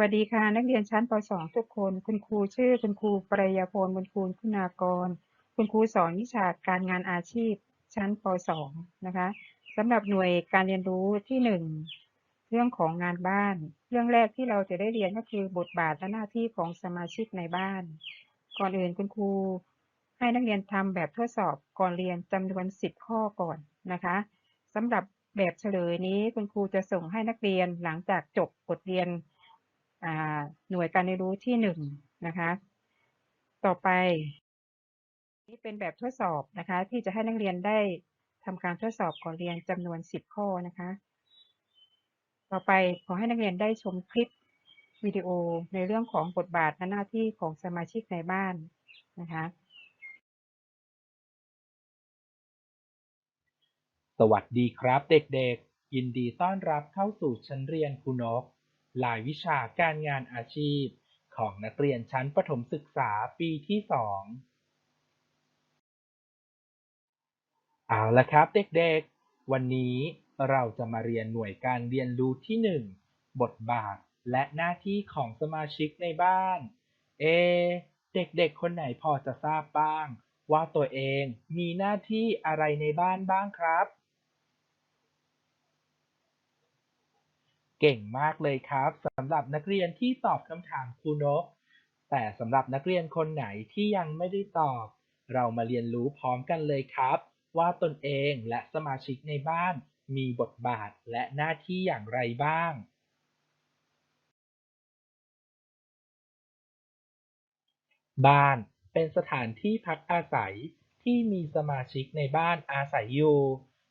วัสดีค่ะ นักเรียนชั้นป .2 ทุกคน คุณครูชื่อคุณครูปริยพลบุญคูณคุณากร คุณครูสอนวิชาการงานอาชีพชั้นป .2 นะคะสำหรับหน่วยการเรียนรู้ที่หนึ่งเรื่องของงานบ้าน เรื่องแรกที่เราจะได้เรียนก็คือบทบาทและหน้าที่ของสมาชิกในบ้าน ก่อนอื่นคุณครู ให้นักเรียนทำแบบทดสอบก่อนเรียนจำนวน 10 ข้อก่อนนะคะสำหรับแบบเฉลยนี้คุณครูจะส่งให้นักเรียนหลังจากจบบทเรียน หน่วยการเรียนรู้ที่หนึ่งนะคะ ต่อไป นี่เป็นแบบทดสอบนะคะ ที่จะให้นักเรียนได้ทำการทดสอบก่อนเรียนจำนวน 10 ข้อนะคะ ต่อไปขอให้นักเรียนได้ชมคลิปวิดีโอในเรื่องของบทบาทและหน้าที่ของสมาชิกในบ้านนะคะ สวัสดีครับเด็กๆ ยินดีต้อนรับเข้าสู่ชั้นเรียนครูนก รายวิชาการงานอาชีพ ของนักเรียนชั้นประถมศึกษาปีที่สองเอาละครับเด็กๆ วันนี้เราจะมาเรียนหน่วยการเรียนรู้ที่หนึ่งบทบาทและหน้าที่ของสมาชิกในบ้าน เอ เด็กๆ คนไหนพอจะทราบบ้าง ว่าตัวเองมีหน้าที่อะไรในบ้านบ้างครับ เก่งมากเลยครับสำหรับนักเรียนที่ตอบคำถามครูนก แต่สำหรับนักเรียนคนไหนที่ยังไม่ได้ตอบ เรามาเรียนรู้พร้อมกันเลยครับ ว่าตนเองและสมาชิกในบ้าน มีบทบาทและหน้าที่อย่างไรบ้าง บ้านเป็นสถานที่พักอาศัยที่มีสมาชิกในบ้านอาศัยอยู่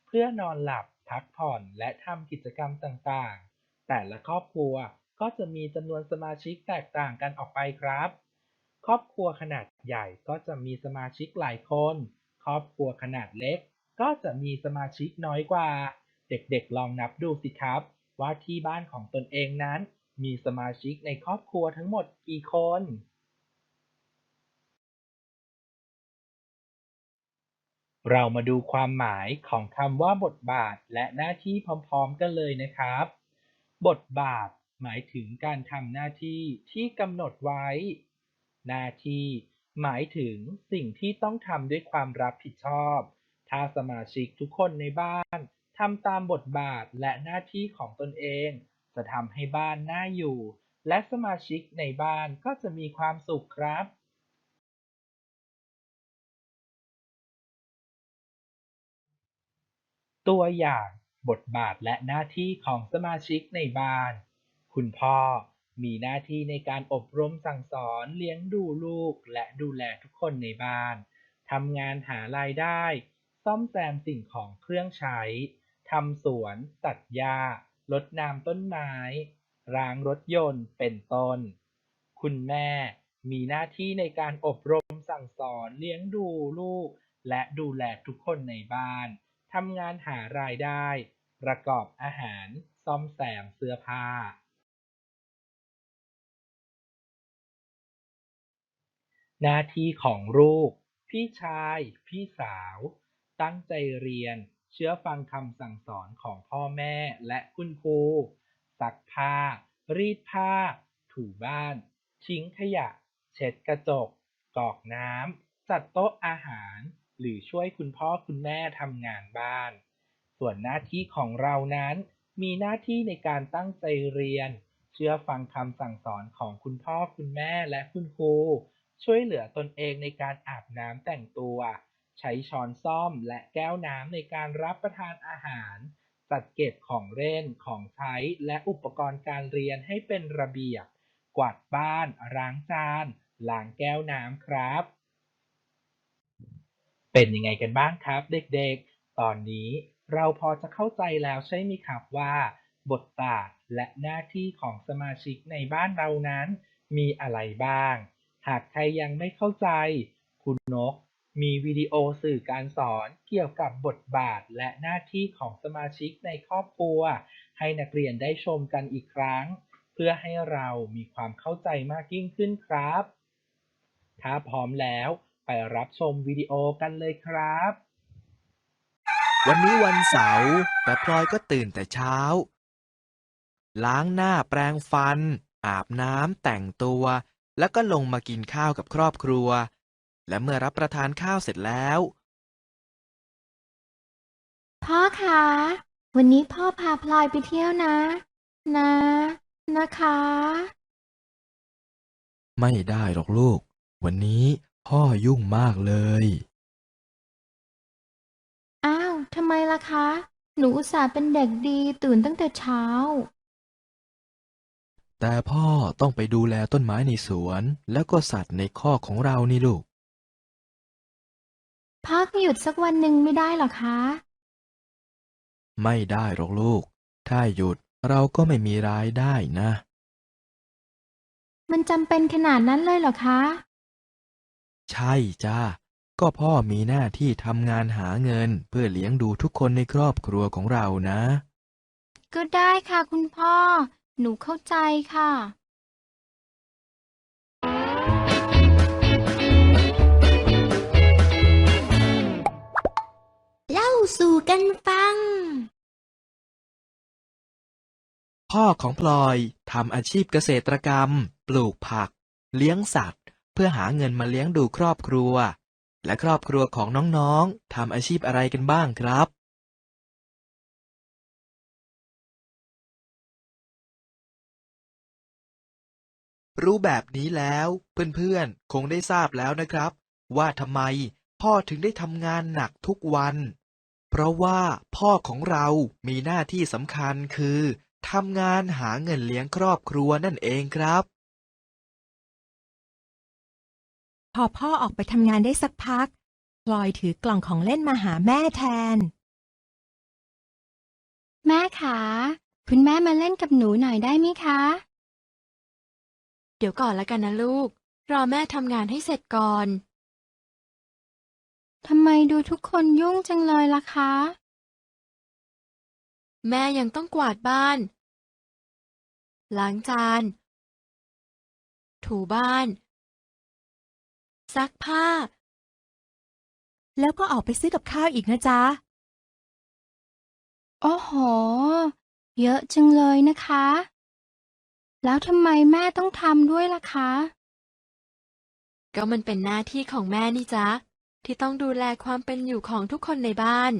เพื่อนอนหลับพักผ่อนและทำกิจกรรมต่างๆ แต่ละครอบครัวก็จะมีจำนวนสมาชิกแตกต่างกันออกไปครับ ครอบครัวขนาดใหญ่ก็จะมีสมาชิกหลายคน ครอบครัวขนาดเล็ก ก็จะมีสมาชิกน้อยกว่า เด็กๆลองนับดูสิครับ ว่าที่บ้านของตนเองนั้น มีสมาชิกในครอบครัวทั้งหมดกี่คนเรามาดูความหมายของคำว่าบทบาทและหน้าที่พร้อม ๆ กันเลยนะครับ บทบาทหมายถึงการทำหน้าที่ที่กำหนดไว้ หน้าที่หมายถึงสิ่งที่ต้องทำด้วยความรับผิดชอบ ถ้าสมาชิกทุกคนในบ้านทำตามบทบาทและหน้าที่ของตนเอง จะทำให้บ้านน่าอยู่ และสมาชิกในบ้านก็จะมีความสุขครับ ตัวอย่าง บทบาทและหน้าที่ของสมาชิกในบ้าน คุณพ่อมีหน้าที่ในการอบรมสั่งสอนเลี้ยงดูลูกและดูแลทุกคนในบ้าน ทำงานหารายได้ ซ่อมแซมสิ่งของเครื่องใช้ ทำสวน ตัดหญ้ารดน้ำต้นไม้ล้างรถยนต์ เป็นต้น คุณแม่มีหน้าที่ในการอบรมสั่งสอนเลี้ยงดูลูก และดูแลทุกคนในบ้าน ทำงานหารายได้ ประกอบอาหาร ซ่อมแซมเสื้อผ้าหน้าที่ของลูก พี่ชาย พี่สาว ตั้งใจเรียน เชื่อฟังคำสั่งสอนของพ่อแม่และคุณครูซักผ้า รีดผ้า ถูบ้าน ทิ้งขยะ เช็ดกระจก กรอกน้ำ จัดโต๊ะอาหาร หรือช่วยคุณพ่อคุณแม่ทำงานบ้าน ส่วนหน้าที่ของเรานั้น มีหน้าที่ในการตั้งใจเรียน เชื่อฟังคำสั่งสอนของคุณพ่อคุณแม่และคุณครู ช่วยเหลือตนเองในการอาบน้ำแต่งตัว ใช้ช้อนซ่อมและแก้วน้ำในการรับประทานอาหาร จัดเก็บของเล่นของใช้และอุปกรณ์การเรียนให้เป็นระเบียบ กวาดบ้าน ล้างจานล้างแก้วน้ำครับ เป็นยังไงกันบ้างครับเด็กๆ ตอนนี้ เราพอจะเข้าใจแล้วใช่ไหมครับว่า บทบาทและหน้าที่ของสมาชิกในบ้านเรานั้น มีอะไรบ้าง หากใครยังไม่เข้าใจ คุณนก มีวิดีโอสื่อการสอนเกี่ยวกับบทบาทและหน้าที่ของสมาชิกในครอบครัว ให้นักเรียนได้ชมกันอีกครั้ง เพื่อให้เรามีความเข้าใจมากยิ่งขึ้นครับ ถ้าพร้อมแล้วไปรับชมวิดีโอกันเลยครับ วันนี้วันเสาร์แต่พลอยก็ตื่นแต่เช้า ล้างหน้าแปรงฟัน อาบน้ำแต่งตัว แล้วก็ลงมากินข้าวกับครอบครัว และเมื่อรับประทานข้าวเสร็จแล้ว พ่อคะ วันนี้พ่อพาพลอยไปเที่ยวนะ นะ นะคะ ไม่ได้หรอกลูก วันนี้พ่อยุ่งมากเลยอ้าว ทำไมล่ะคะ หนูอุตส่าห์เป็นเด็กดีตื่นตั้งแต่เช้า แต่พ่อต้องไปดูแลต้นไม้ในสวนแล้วก็สัตว์ในคอกของเรานี่ลูกพ่อก็หยุดสักวันหนึ่งไม่ได้หรอคะ ไม่ได้หรอกลูก ถ้าหยุดเราก็ไม่มีรายได้นะ มันจำเป็นขนาดนั้นเลยเหรอคะ ใช่จ้า ก็พ่อมีหน้าที่ทำงานหาเงินเพื่อเลี้ยงดูทุกคนในครอบครัวของเรานะ ก็ได้ค่ะคุณพ่อ หนูเข้าใจค่ะ เล่าสู่กันฟัง พ่อของพลอยทำอาชีพเกษตรกรรม ปลูกผัก เลี้ยงสัตว์ เพื่อหาเงินมาเลี้ยงดูครอบครัว และครอบครัวของน้องๆทำอาชีพอะไรกันบ้างครับ รู้แบบนี้แล้วเพื่อนๆ คงได้ทราบแล้วนะครับ ว่าทำไมพ่อถึงได้ทำงานหนักทุกวัน เพราะว่าพ่อของเรามีหน้าที่สำคัญคือทำงานหาเงินเลี้ยงครอบครัวนั่นเองครับ พอพ่อออกไปทำงานได้สักพัก พลอยถือกล่องของเล่นมาหาแม่แทน แม่คะคุณแม่มาเล่นกับหนูหน่อยได้ไหมคะ เดี๋ยวก่อนแล้วกันนะลูก รอแม่ทำงานให้เสร็จก่อน ทำไมดูทุกคนยุ่งจังเลยล่ะคะ แม่ยังต้องกวาดบ้าน ล้างจาน ถูบ้าน ซักผ้า แล้วก็ออกไปซื้อกับข้าวอีกนะจ๊ะ โอ้โห เยอะจังเลยนะคะ แล้วทำไมแม่ต้องทำด้วยล่ะคะ ก็มันเป็นหน้าที่ของแม่นี่จ๊ะ ที่ต้องดูแลความเป็นอยู่ของทุกคนในบ้าน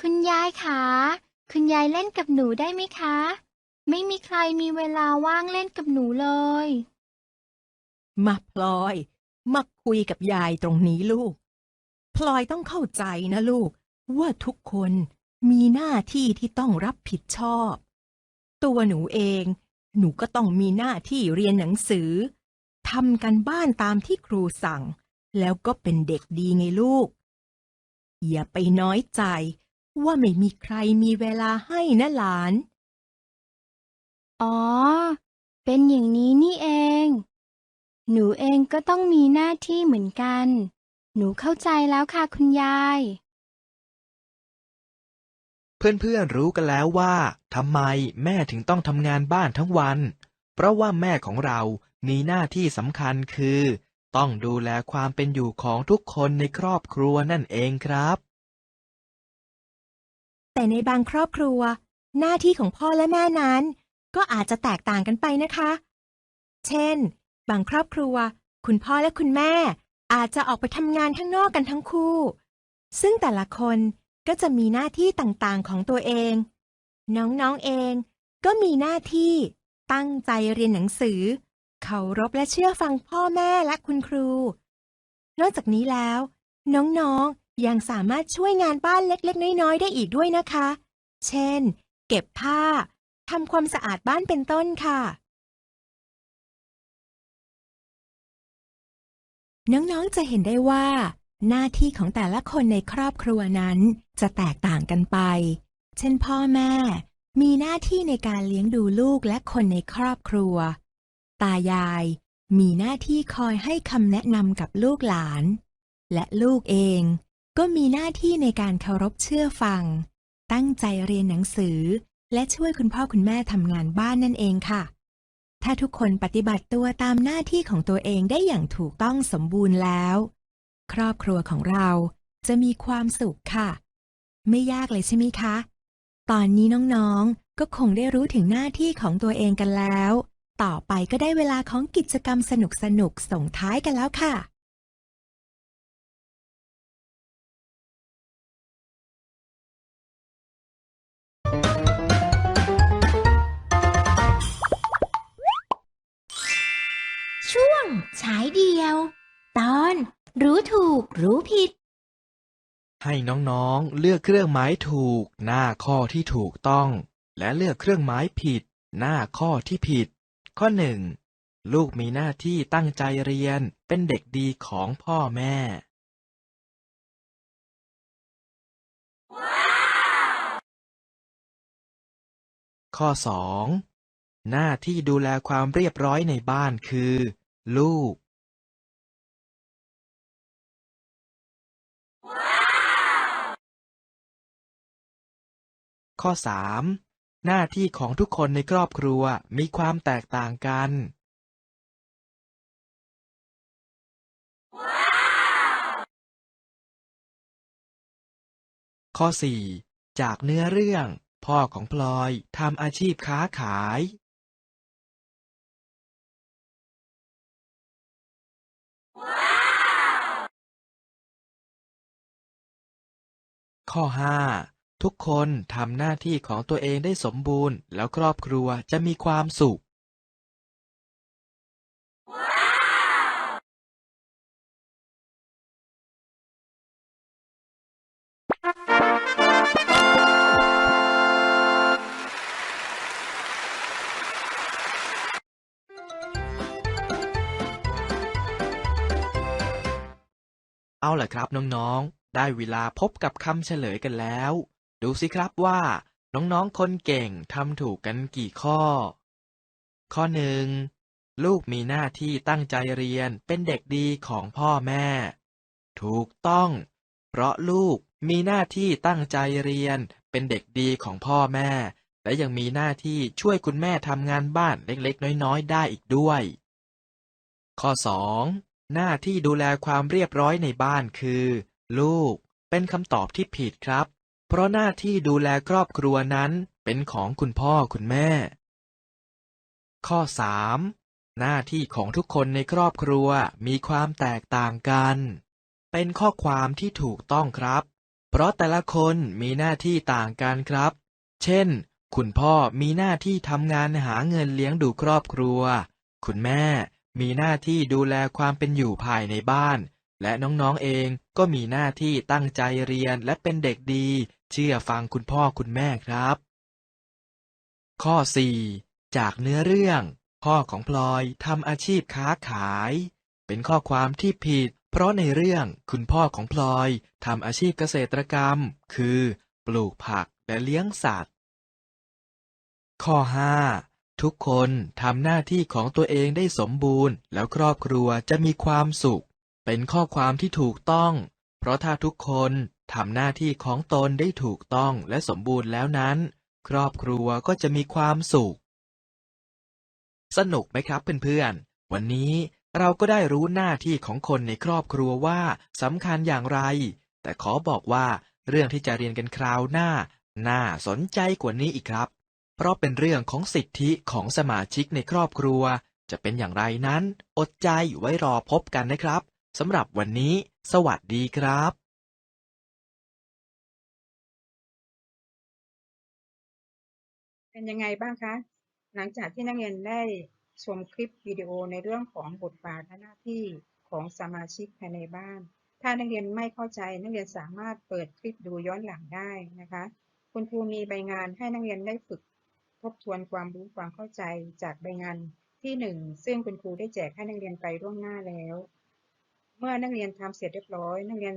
คุณยายคะ คุณยายเล่นกับหนูได้ไหมคะ ไม่มีใครมีเวลาว่างเล่นกับหนูเลย มาพลอย มาคุยกับยายตรงนี้ลูก พลอยต้องเข้าใจนะลูก ว่าทุกคนมีหน้าที่ที่ต้องรับผิดชอบ ตัวหนูเอง หนูก็ต้องมีหน้าที่เรียนหนังสือทำกันบ้านตามที่ครูสั่ง แล้วก็เป็นเด็กดีไงลูก อย่าไปน้อยใจ ว่าไม่มีใครมีเวลาให้นะหลาน อ๋อ เป็นอย่างนี้นี่เอง หนูเองก็ต้องมีหน้าที่เหมือนกัน หนูเข้าใจแล้วค่ะคุณยาย เพื่อนๆรู้กันแล้วว่าทำไมแม่ถึงต้องทำงานบ้านทั้งวัน เพราะว่าแม่ของเรามีหน้าที่สำคัญคือ ต้องดูแลความเป็นอยู่ของทุกคนในครอบครัวนั่นเองครับ แต่ในบางครอบครัว หน้าที่ของพ่อและแม่นั้น ก็อาจจะแตกต่างกันไปนะคะ เช่น บางครอบครัว คุณพ่อและคุณแม่ อาจจะออกไปทำงานข้างนอกกันทั้งคู่ ซึ่งแต่ละคนก็จะมีหน้าที่ต่างๆของตัวเอง น้องๆเองก็มีหน้าที่ตั้งใจเรียนหนังสือ เคารพและเชื่อฟังพ่อแม่และคุณครู นอกจากนี้แล้ว น้องๆ ยังสามารถช่วยงานบ้านเล็กๆ น้อยๆ ได้อีกด้วยนะคะ เช่น เก็บผ้าทำความสะอาดบ้านเป็นต้นค่ะ น้องๆ จะเห็นได้ว่า หน้าที่ของแต่ละคนในครอบครัวนั้นจะแตกต่างกันไป เช่นพ่อแม่ มีหน้าที่ในการเลี้ยงดูลูกและคนในครอบครัว ตายาย มีหน้าที่คอยให้คำแนะนำกับลูกหลาน และลูกเอง ก็มีหน้าที่ในการเคารพเชื่อฟัง ตั้งใจเรียนหนังสือ และช่วยคุณพ่อคุณแม่ทำงานบ้านนั่นเองค่ะ ถ้าทุกคนปฏิบัติตัวตามหน้าที่ของตัวเองได้อย่างถูกต้องสมบูรณ์แล้ว ครอบครัวของเราจะมีความสุขค่ะ ไม่ยากเลยใช่ไหมคะ ตอนนี้น้องๆ ก็คงได้รู้ถึงหน้าที่ของตัวเองกันแล้ว ต่อไปก็ได้เวลาของกิจกรรมสนุกๆส่งท้ายกันแล้วค่ะ ฉายเดียว ตอนรู้ถูกรู้ผิด ให้น้องๆ เลือกเครื่องหมายถูก หน้าข้อที่ถูกต้อง และเลือกเครื่องหมายผิด หน้าข้อที่ผิด ข้อหนึ่งลูกมีหน้าที่ตั้งใจเรียนเป็นเด็กดีของพ่อแม่ ข้อสองหน้าที่ดูแลความเรียบร้อยในบ้านคือ ลูก ข้อ 3. หน้าที่ของทุกคนในครอบครัวมีความแตกต่างกัน ข้อ 4. จากเนื้อเรื่อง พ่อของพลอยทำอาชีพค้าขาย ข้อ 5 ทุกคนทำหน้าที่ของตัวเองได้สมบูรณ์ แล้วครอบครัวจะมีความสุข เอาล่ะครับน้อง ๆ ได้เวลาพบกับคำเฉลยกันแล้ว ดูสิครับว่า น้องๆคนเก่งทำถูกกันกี่ข้อ ข้อหนึ่งลูกมีหน้าที่ตั้งใจเรียนเป็นเด็กดีของพ่อแม่ ถูกต้อง เพราะลูกมีหน้าที่ตั้งใจเรียนเป็นเด็กดีของพ่อแม่ และยังมีหน้าที่ช่วยคุณแม่ทำงานบ้านเล็กๆ น้อยๆ ได้อีกด้วย ข้อ 2. หน้าที่ดูแลความเรียบร้อยในบ้านคือ ลูก เป็นคำตอบที่ผิดครับ เพราะหน้าที่ดูแลครอบครัวนั้นเป็นของคุณพ่อคุณแม่ ข้อ 3. หน้าที่ของทุกคนในครอบครัวมีความแตกต่างกัน เป็นข้อความที่ถูกต้องครับ เพราะแต่ละคนมีหน้าที่ต่างกันครับ เช่น คุณพ่อมีหน้าที่ทำงานหาเงินเลี้ยงดูครอบครัว คุณแม่มีหน้าที่ดูแลความเป็นอยู่ภายในบ้าน และน้องๆเองก็มีหน้าที่ตั้งใจเรียนและเป็นเด็กดี เชื่อฟังคุณพ่อคุณแม่ครับ ข้อ 4 จากเนื้อเรื่อง พ่อของพลอยทำอาชีพค้าขาย เป็นข้อความที่ผิด เพราะในเรื่องคุณพ่อของพลอยทำอาชีพเกษตรกรรม คือ ปลูกผักและเลี้ยงสัตว์ ข้อ 5ทุกคนทำหน้าที่ของตัวเองได้สมบูรณ์ แล้วครอบครัวจะมีความสุข เป็นข้อความที่ถูกต้อง เพราะถ้าทุกคนทำหน้าที่ของตนได้ถูกต้องและสมบูรณ์แล้วนั้น ครอบครัวก็จะมีความสุข สนุกไหมครับเพื่อนๆ วันนี้เราก็ได้รู้หน้าที่ของคนในครอบครัวว่าสำคัญอย่างไร แต่ขอบอกว่าเรื่องที่จะเรียนกันคราวหน้า น่าสนใจกว่านี้อีกครับ เพราะเป็นเรื่องของสิทธิของสมาชิกในครอบครัว จะเป็นอย่างไรนั้น อดใจไว้รอพบกันนะครับ สำหรับวันนี้ สวัสดีครับเป็นยังไงบ้างคะ หลังจากที่นักเรียนได้ชมคลิปวิดีโอในเรื่องของบทบาทและหน้าที่ของสมาชิกภายในบ้าน ถ้านักเรียนไม่เข้าใจนักเรียนสามารถเปิดคลิปดูย้อนหลังได้นะคะ คุณครูมีใบงานให้นักเรียนได้ฝึกทบทวนความรู้ความเข้าใจจากใบงานที่หนึ่งซึ่งคุณครูได้แจกให้นักเรียนไปล่วงหน้าแล้ว เมื่อนักเรียนทำเสร็จเรียบร้อย นักเรียน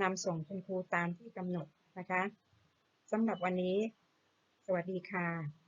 นำส่งคุณครูตามที่กำหนดนะคะสำหรับวันนี้ สวัสดีค่ะ